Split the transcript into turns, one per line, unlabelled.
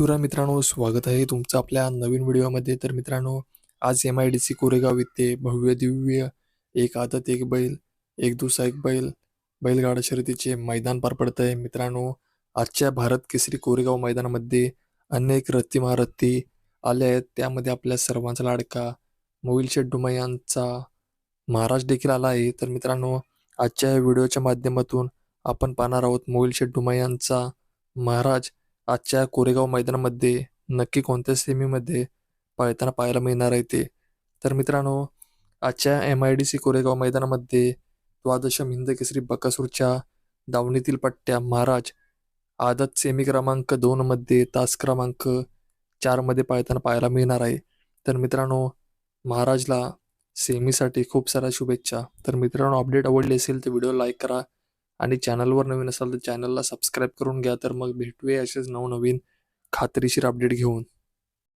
शिवराय मित्रांनो स्वागत आहे तुमचं आपल्या नवीन व्हिडिओमध्ये. तर मित्रांनो आज M I D C Koregaon येथे भव्य दिव्य एक आदत एक बैल एक दुसरा एक बैल बैलगाडा शर्यतीचे मैदान पार पडत आहे मित्रांनो आजच्या भारत केसरी कोरेगाव मैदानामध्ये अनेक रथी महारथी आले आहेत. त्यामध्ये आपल्या सर्वांचा लाडका मोहिल शेड्डुमा यांचा महाराज देखील आला आहे. तर मित्रांनो आजच्या व्हिडिओच्या माध्यमातून आपण पाहणार आहोत मोहिल शेड्डुमा यांचा महाराज आजच्या कोरेगाव मैदानामध्ये नक्की कोणत्या सेमीमध्ये पळताना पाहायला मिळणार आहे ते? तर मित्रांनो आजच्या M I D C Koregaon मैदानामध्ये द्वादशम हिंद केसरी बकासूरच्या दावणीतील पट्ट्या महाराज आदत सेमी क्रमांक दोनमध्ये तास क्रमांक चारमध्ये पाळताना पाहायला मिळणार आहे. तर मित्रांनो महाराजला सेमीसाठी खूप साऱ्या शुभेच्छा. तर मित्रांनो अपडेट आवडली असेल तर व्हिडिओ लाईक करा. आणि चॅनलवर नवीन असाल तर चॅनलला सबस्क्राईब करून घ्या तर मग भेटूया असेच नवनवीन खात्रीशीर अपडेट घेऊन.